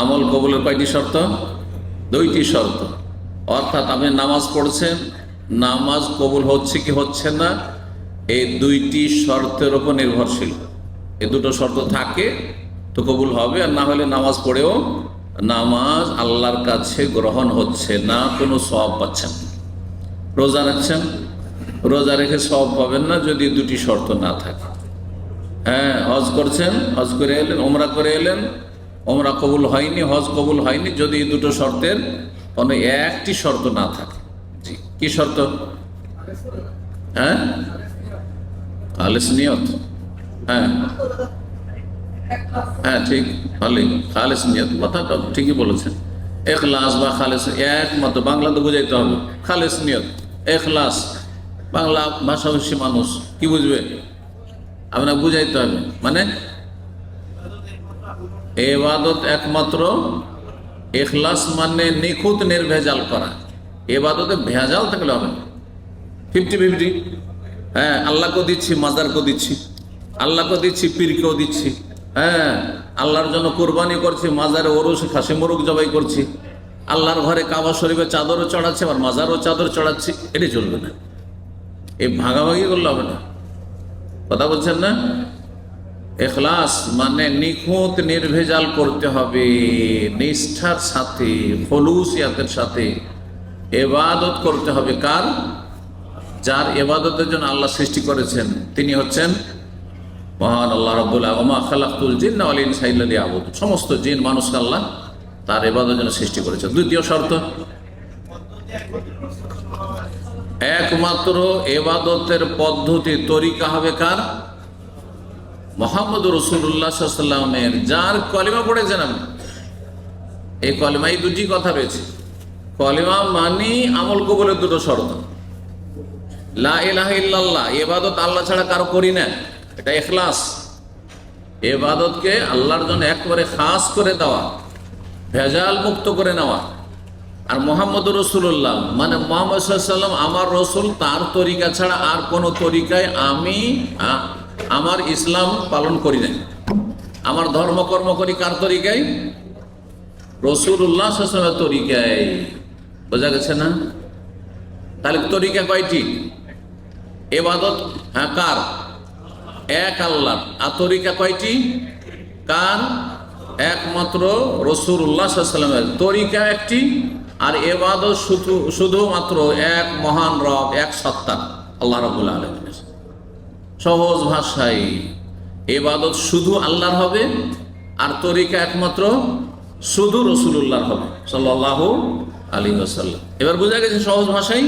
আমল কবলের কয়টি শর্ত? দুইটি শর্ত। অর্থাৎ আপনি নামাজ পড়ছেন, নামাজ কবুল হচ্ছে কি হচ্ছে না, এই দুইটি শর্তের উপর নির্ভরশীল। এই দুটো শর্ত থাকে, তো কবুল হবে, আর না হলে নামাজ পড়েও নামাজ আল্লাহর কাছে গ্রহণ হচ্ছে না, কোনো সব পাচ্ছেন রোজা রাখছেন? রোজা রেখে সব পাবেন না যদি দুটি শর্ত না থাকে। হ্যাঁ হজ করছেন, হজ করে এলেন ওমরা করে এলেন ওমরা কবুল হয়নি, হজ কবুল হয়নি, যদি এই দুটো শর্তের কোনো একটি শর্ত না থাকে। জি, কি শর্ত? হ্যাঁ? খালেস নিয়ত। হ্যাঁ। হ্যাঁ ঠিক ভালোই খালেস নিয়ত কথাটা ঠিকই বলেছেন। এখলাস বা খালেস একমাত্র বাংলা তো বুঝাইতে হবে। খালেস নিয়ত, এখলাস, বাংলা ভাষাভাষী মানুষ, কি বুঝবে? আপনার বুঝাইতে হবে মানে এবাদত একমাত্র এখলাস মানে নিখুঁত নির্ভেজাল করা। এবাদতে ভেজাল থাকলে হবে না। Fifty fifty. হ্যাঁ আল্লাহকেও দিচ্ছি, মাজারকেও দিচ্ছি। আল্লাহকেও দিচ্ছি, পীরকেও দিচ্ছি। হ্যাঁ আল্লাহর জন্য কোরবানি করছি, মাজারে ওরস, খাসি, মোরগ জবাই করছি। আল্লাহর ঘরে কাবা শরীফে চাদরও চড়াচ্ছে, আবার মাজারও চাদর চড়াচ্ছি এটি চলবে না। এই ভাগাভাগি করলে হবে না। কথা বলছেন না? এখলাস মানে নিখুঁত, নির্ভেজাল করতে হবে। নিষ্ঠার সাথে, খলুসিয়াতের সাথে এবাদত করতে হবে। কার? যার এবাদতের জন্য আল্লাহ সৃষ্টি করেছেন। তিনি হচ্ছেন মহান আল্লাহ ওমা খালাকুল আলিন সাইল্লি আবুদ সমস্ত জিন, মানুষকে আল্লাহ তার এবাদতের জন্য সৃষ্টি করেছেন। দ্বিতীয় শর্ত, একমাত্র এবাদতের পদ্ধতি, তরিকা হবে কার? মোহাম্মদ রসুল্লাহ সাল্লামের যার কলিমা পড়েছেন আপনি? এই কলিমাই দুটি কথা রয়েছে। কলিমা মানি আমল কবলের দুটো শর্ত। লা ইলাহা ইল্লাল্লাহ এবাদত আল্লাহ ছাড়া কারও করি না। এটা এখলাস এবাদতকে আল্লাহর জন্য একবারে খাস করে দেওয়া, ভেজাল মুক্ত করে নেওয়া। আর মোহাম্মদ রসুল্লাহ মানে মোহাম্মদ সাল্লাম আমার রসুল, তার তরিকা ছাড়া আর কোনো তরিকায় আমি আমার ইসলাম পালন করি নাই। আমার ধর্মকর্ম করি কার তরিকায়? রসুল্লাহ সাল্লামের তরিকায়। বোঝা গেছে না? তাহলে তরিকা কয়টি? এবাদত হ্যাঁ কার? এক আল্লাহ আর তরিকা কয়টি? কার? একমাত্র রসুল্লাহ সাল্লামের তরিকা একটি, আর এবাদত শুধু, শুধুমাত্র এক মহান রব, এক সত্তা। আল্লাহ রবুল্লা আলমের সহজ ভাষায়। এবাদত শুধু আল্লাহর হবে, আর তরিকা একমাত্র শুধু রসুল্লাহর হবে সাল্লাহ আলী আসাল্লাম এবার বোঝা গেছে সহজ ভাষায়